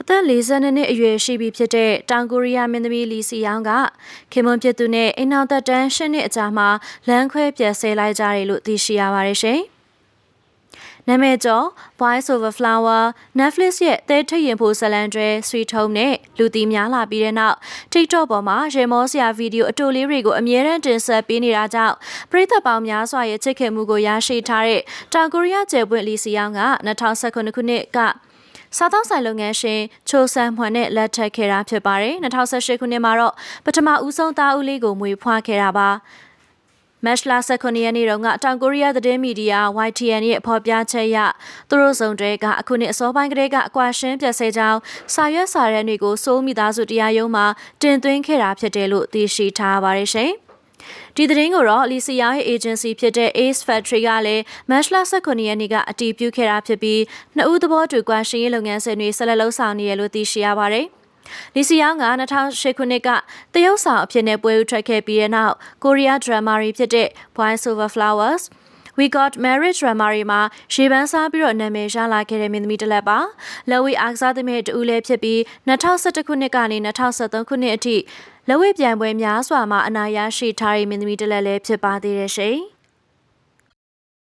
အသက်42နှစ်အရွယ်ရှိပြီဖြစ်တဲ့တောင်ကိုရီးယားမင်းသမီးလီစီယောင်ကခင်မွန်ဖြစ်သူနဲ့အိမ်နောက်သက်တမ်း၈နှစ်အကြာမှာလမ်းခွဲပြတ်ဆဲလိုက်ကြတယ်လို့သိရှိရပါတယ်ရှင်။နာမည်ကျော် Voice Over Flower Netflix ရဲ့သဲထိတ်ရင်ဖို့ဇလန်တွဲ Sweet Home နဲ့လူတီများလာပြီးတဲ့နောက် TikTok ပေါ်မှာရေမောစရာဗီဒီယိုအတူလေးတွေကိုအမြဲတမ်းတင်ဆက်ပေးနေတာကြောင့်ပရိသတ်ပေါင်းများစွာရဲ့ချစ်ခင်မှုကိုရရှိထားတဲ့တောင်ကိုရီးယားကျယ်ပွင့်လီစီယောင်က2019ခုနှစ်က စားသောက်ဆိုင်လုပ်ငန်းရှင်ချိုဆန်မွန်နဲ့လက်ထပ်ခဲ့တာဖြစ်ပါတယ်2018ခုနှစ်မှာတော့ပထမဦးဆုံးသားဦးလေးကိုမွေးဖွားခဲ့တာပါမက်ရှလာ19ရက်နေ့တုန်းကတောင်ကိုရီးယားသတင်းမီဒီယာ YTN ရဲ့ဖော်ပြချက်အရသူတို့စုံတွေကအခုနှစ်အစောပိုင်းကတည်းကအကွာရှင်းပြဆဲကြောင်းစာရွက်စာတမ်းတွေကိုစိုးမိသားစုတရားရုံးမှာတင်သွင်းခဲ့တာဖြစ်တယ်လို့သိရှိထားပါတယ်ရှင်။ ဒီသတင်းကိုတော့လီစီယာရဲ့ agency ဖြစ်တဲ့ Ace Factory ကလည်းမတ်လ19ရက်နေ့ကအတည်ပြုခဲ့တာဖြစ်ပြီးနှစ်ဦးသဘောတူကွာရှင်ရေးလုပ်ငန်းစဉ်တွေဆက်လက်လှုပ်ဆောင်နေရလို့သိရှိရပါတယ်။လီစီယာက2008ခုနှစ်ကတရုတ်ဆောင်အဖြစ်နဲ့ပွဲဦးထွက်ခဲ့ပြီးတဲ့နောက်ကိုရီးယားဒရမာတွေဖြစ်တဲ့ Boys Over Flowers We Got Married Drama တွေမှာရေပန်းစားပြီးတော့နာမည်ရလာခဲ့တဲ့မင်းသမီးတစ်လက်ပါ။လက်ဝဲအားကစားသမီးတူလည်းဖြစ်ပြီး2011ခုနှစ်ကနေ2013ခုနှစ်အထိ လက်ဝဲပြိုင်ပွဲများစွာမှာအနာရရှိထားတဲ့မင်းသမီးတစ်လက်လည်းဖြစ်ပါသေးတယ်ရှင်။